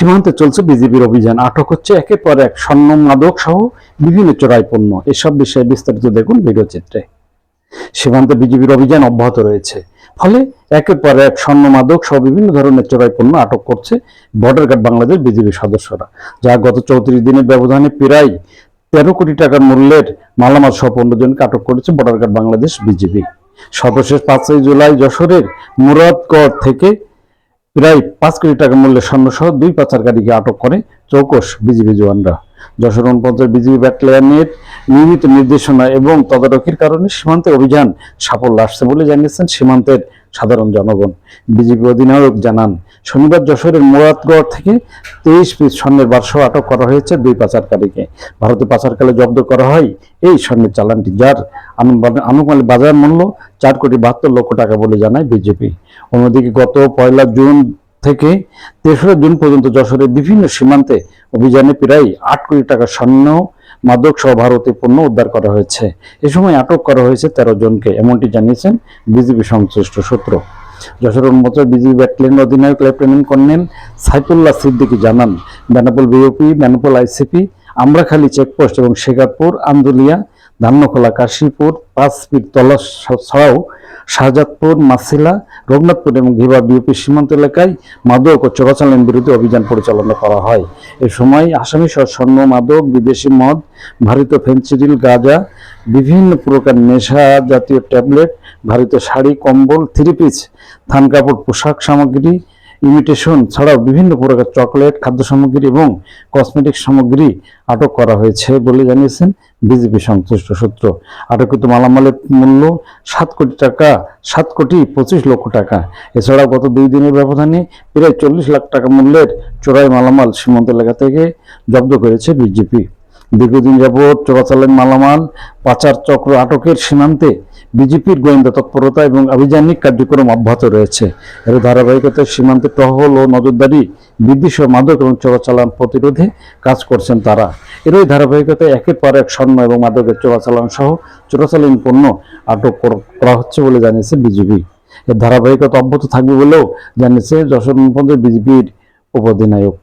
সীমান্তে চলছে বিজেপির অভিযান। আটক হচ্ছে একের পর এক স্বর্ণ মাদক সহ বিভিন্ন চোরাই পণ্য। এসব বিষয়ে বিস্তারিত দেখুন ভিডিও চিত্রে। সীমান্তে বিজেপির অভিযান অব্যাহত রয়েছে। ফলে একের পর এক স্বর্ণ মাদক সহ বিভিন্ন ধরনের চোরাই পণ্য আটক করছে বর্ডার গার্ড বাংলাদেশ বিজেপি সদস্যরা, যা গত চৌত্রিশ দিনের ব্যবধানে প্রায় তেরো কোটি টাকার মূল্যের মালামাল সহ পনেরো জনকে আটক করেছে বর্ডার গার্ড বাংলাদেশ বিজেপি সর্বশেষ পাঁচই জুলাই যশোরের মুরাদগড় থেকে প্রায় পাঁচ কোটি টাকা মূল্যের স্বর্ণসহ দুই পাচারকারীকে আটক করে চৌকস বিজিবি জওয়ানরা। যশোর পঞ্চায়েত বিজিবি ব্যাটালিয়নের নিয়মিত নির্দেশনা এবং তদারকির কারণে সীমান্তে অভিযান সাফল্য আসছে বলে জানিয়েছেন সীমান্তের সাধারণ জনগণ। বিজেপি অধিনায়ক জানান, শনিবার যশোরের মুরাদগড় থেকে তেইশ পিস স্বর্ণের বারসহ আটক করা হয়েছে দুই পাচারকারীকে। ভারতে পাচারকালে জব্দ করা হয় এই স্বর্ণের চালানটি, যার আনুমানিক বাজার মূল্য চার কোটি বাহাত্তর লক্ষ টাকা বলে জানায় বিজেপি। অন্যদিকে গত পয়লা জুন থেকে তেসরা জুন পর্যন্ত যশোরের বিভিন্ন সীমান্তে অভিযানে প্রায় আট কোটি টাকা স্বর্ণ মাদক সহ ভারতে পণ্য উদ্ধার করা হয়েছে। এ সময় আটক করা হয়েছে তেরো জনকে, এমনটি জানিয়েছেন বিজেপি সংশ্লিষ্ট সূত্র। যশোরের উন্মত বিজেপি ব্যাটালিয়ন অধিনায়ক লেফটেন্যান্ট কর্নেল সাইফুল্লাহ সিদ্দিকি জানান, Benapole BOP, Benapole ICP Amrakhali checkpost এবং শেখারপুর আন্দুলিয়া, ধান্যখোলা, কাশীপুর পাঁচ ফিট তলা ছাড়াও শাহজাদপুর, মাসিলা, রঘুনাথপুর এবং ঘিবা বিউপি সীমান্ত এলাকায় মাদক ও চোরাচালান বিরুদ্ধে অভিযান পরিচালনা করা হয়। এ সময় আসামি সহ স্বর্ণ মাদক, বিদেশি মদ ভারতীয় ফেন্সিডিল, গাঁজা, বিভিন্ন প্রকার নেশা জাতীয় ট্যাবলেট ভারতীয় শাড়ি, কম্বল, থ্রি পিস থান কাপড় পোশাক সামগ্রী ইমিটেশন ছাড়াও বিভিন্ন প্রকার চকলেট খাদ্য সামগ্রী এবং কসমেটিক সামগ্রী আটক করা হয়েছে বলে জানিয়েছেন বিজেপি সংশ্লিষ্ট সূত্র। আটককৃত মালামালের মূল্য সাত কোটি টাকা, সাত কোটি পঁচিশ লক্ষ টাকা। এছাড়াও গত দুই দিনের ব্যবধানে প্রায় চল্লিশ লাখ টাকা মূল্যের চোরাই মালামাল সীমান্ত এলাকা থেকে জব্দ করেছে বিজেপি। দীর্ঘদিন যাবৎ চোরাচালান মালামাল, পাচার চক্র আটকের সীমান্তে বিজেপির গোয়েন্দা তৎপরতা এবং আভিযানিক কার্যক্রম অব্যাহত রয়েছে। এর ধারাবাহিকতায় সীমান্তে টহল ও নজরদারি বৃদ্ধি সহ মাদক এবং চোরাচালান প্রতিরোধে কাজ করছেন তারা। এরই ধারাবাহিকতায় একের পর এক স্বর্ণ এবং মাদকের চোরাচালান সহ চোরাচালান পণ্য আটক করা হচ্ছে বলে জানিয়েছে বিজেপি। এর ধারাবাহিকতা অব্যাহত থাকবে বলেও জানিয়েছে যশোর বিজেপির উপঅধিনায়ক